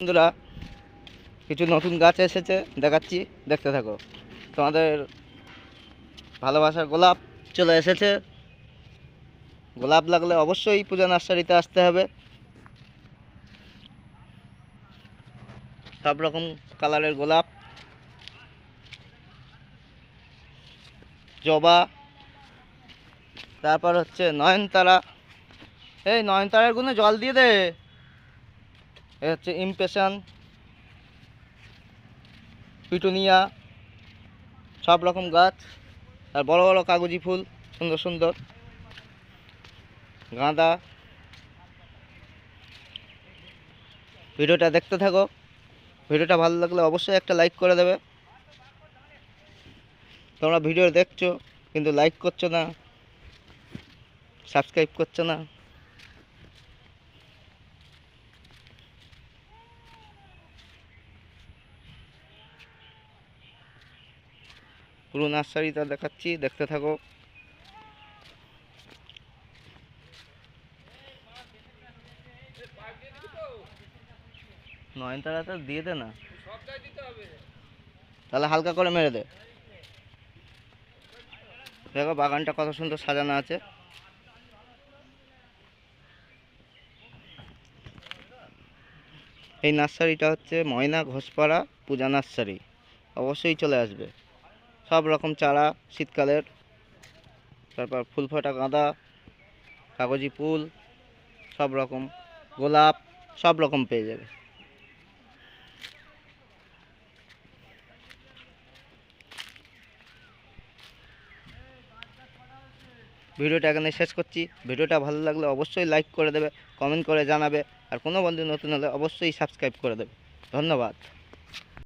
বন্ধুরা, কিছু নতুন গাছ এসেছে, দেখাচ্ছি, দেখতে থাকো। তোমাদের ভালোবাসার গোলাপ চলে এসেছে। গোলাপ লাগলে অবশ্যই পূজা নার্সারিতে আসতে হবে। সব রকম কালারের গোলাপ। জবা। তারপর হচ্ছে নয়নতারা। এই নয়নতারার গুনে জল দিয়ে দে। এ হচ্ছে ইমপ্রেশন পিটুনিয়া সব রকম গাছ, আর বড় বড় কাগজি ফুল, সুন্দর সুন্দর। গাঁদা। ভিডিওটা দেখতে থাকো। ভিডিওটা ভালো লাগলে অবশ্যই একটা লাইক করে দেবে। তোমরা ভিডিও দেখছ, কিন্তু লাইক করছ না, সাবস্ক্রাইব করছ না পুরো নার্সারিটা দেখাচ্ছি, দেখতে থাকো। নয়নতারা নয়নতারাটা দিয়ে দে না। তাহলে হালকা করে মেরে দে। দেখো, বাগানটা কত সুন্দর সাজানো আছে। এই নার্সারিটা হচ্ছে ময়না ঘোষপাড়া পূজা নার্সারি। অবশ্যই চলে আসবে। সব রকম চারা শীতকালের। তারপর ফুল ফোটা গাঁদা, কাগজি ফুল, সব রকম। গোলাপ, সব রকম পেয়ে যাবে। ভিডিওটা এখানে শেষ করছি। ভিডিওটা ভালো লাগলে অবশ্যই লাইক করে দেবে কমেন্ট করে জানাবে। আর কোনো বন্ধু নতুন হলে অবশ্যই সাবস্ক্রাইব করে দেবে। ধন্যবাদ।